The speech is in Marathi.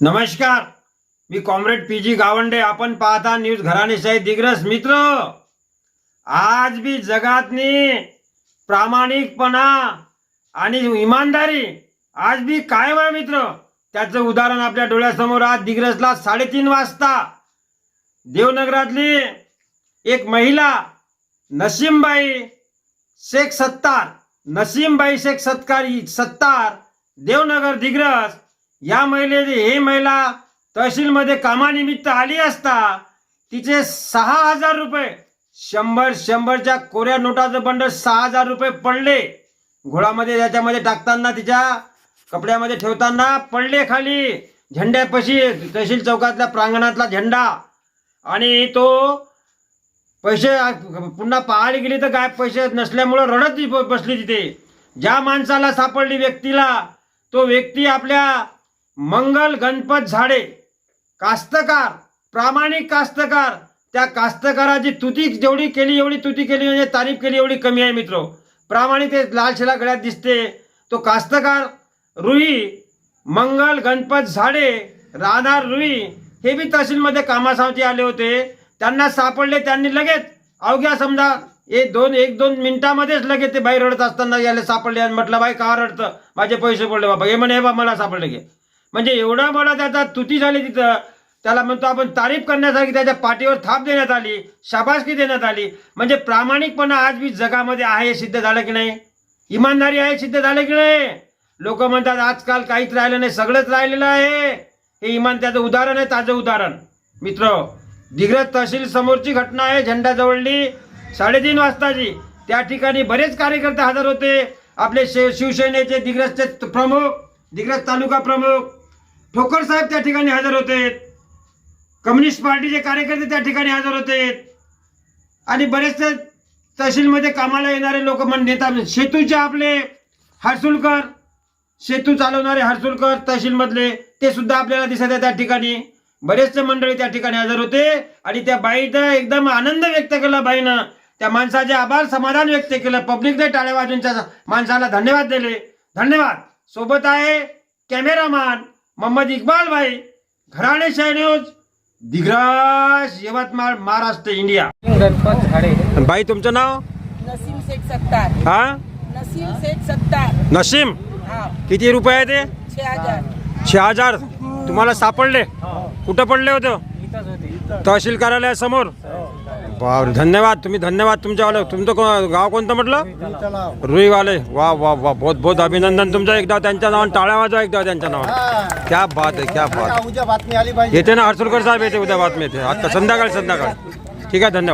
नमस्कार. मी कॉम्रेड पी जी गावंडे. आपण पाहता न्यूज घराणेशाही दिग्रस. मित्र आज बी जगातनी प्रामाणिकपणा आणि इमानदारी आज बी काय आहे मित्र. त्याचं उदाहरण आपल्या डोळ्यासमोर आज दिग्रसला साडेतीन वाजता. देवनगरातली एक महिला नसीमबाई शेख सत्तार. नसीमबाई शेख सत्कार सत्तार देवनगर दिग्रस. या महिलेची ही महिला तहसीलमध्ये कामानिमित्त आली असता तिचे सहा हजार रुपये शंभर शंभरच्या कोऱ्या नोटाचं बंडल सहा हजार रुपये पडले. घोडामध्ये त्याच्यामध्ये टाकताना तिच्या कपड्यामध्ये ठेवताना पडले खाली. झेंड्यापाशी तहसील चौकातल्या प्रांगणातला झेंडा. आणि तो पैसे पुन्हा पाहायला गेली तर काय पैसे नसल्यामुळं रडत बसली तिथे. ज्या माणसाला सापडली व्यक्तीला तो व्यक्ती आपल्या मंगल गणपत झाडे. कास्तकार प्रामाणिक कास्तकार. त्या कास्तकाराची तुती जेवढी केली एवढी तुती केली म्हणजे तारीफ केली एवढी कमी आहे मित्र. प्रामाणिक ते लाल शिला गळ्यात दिसते. तो कास्तकार रुई मंगल गणपत झाडे राहणार रुई हे बी तहसीलमध्ये कामासाठी आले होते. त्यांना सापडले त्यांनी लगेच अवघ्या समजा एक दोन एक दोन मिनिटामध्येच लगेच ते बाई रडत असताना याला सापडले आणि म्हटलं बाई का रडतं? माझे पैसे पडले बाबा. हे म्हणे "हे बा मला सापडले घे म्हणजे एवढा मला त्याचा तुती झाली तिथं. त्याला म्हणतो आपण तारीफ करण्यासाठी त्याच्या पाठीवर थाप देण्यात आली शाबासकी देण्यात आली. म्हणजे प्रामाणिकपणा आज बी जगामध्ये आहे हे सिद्ध झालं की नाही? इमानदारी आहे सिद्ध झालं की नाही? लोक म्हणतात आजकाल काहीच राहिलं नाही सगळंच राहिलेलं आहे. हे इमान त्याचं उदाहरण आहे ताजं उदाहरण. मित्र दिग्रज तहसील समोरची घटना आहे झेंडा जवळली साडेतीन वाजताची. त्या ठिकाणी बरेच कार्यकर्ते हजर होते. आपले शिव शिवसेनेचे दिग्रजचे प्रमुख दिग्रज तालुका प्रमुख ठोकर साहेब त्या ठिकाणी हजर होते. कम्युनिस्ट पार्टीचे कार्यकर्ते त्या ठिकाणी हजर होते. आणि बरेचसे तहसीलमध्ये कामाला येणारे लोक म्हण नेता सेतूचे आपले हर्सुलकर सेतू चालवणारे हर्सुलकर तहसीलमधले ते सुद्धा आपल्याला दिसत आहे त्या ठिकाणी. बरेचसे मंडळी त्या ठिकाणी हजर होते. आणि त्या बाईचा एकदम आनंद व्यक्त केला बाईनं. त्या माणसाचे आभार समाधान व्यक्त केलं. पब्लिकने टाळ्या वाजून माणसाला धन्यवाद दिले. धन्यवाद. सोबत आहे कॅमेरामॅन. मोहम्मद इक्बाल भाई घराणे न्यूज दिग्रास यवतमाळ महाराष्ट्र इंडिया. गणपत झाडे बाई तुमचं नाव? नसीम शेख सत्तार. हा? नसीम शेख सत्तार. नसीम? हा. किती रुपये आहे ते? छे हजार. छे हजार. तुम्हाला सापडले? कुठं पडले होतं? इथंच होती. तहसील कार्यालयासमोर? बाप धन्यवाद तुम्ही धन्यवाद तुमच्यावालं. तुमचं को- गाव कोणतं म्हटलं? रुईवाले. वा वा वा. बहुत बहुत अभिनंदन तुमचं एकदा त्यांच्या नावानं. टाळ्या वाजवा एकदा त्यांच्या नावानं. क्या बात आहे क्या बात. उद्या बातमी आली पाहिजे. येते ना हर्सुलकर साहेब येते उद्या बातमी येते आता संध्याकाळी संध्याकाळी. ठीक आहे धन्यवाद.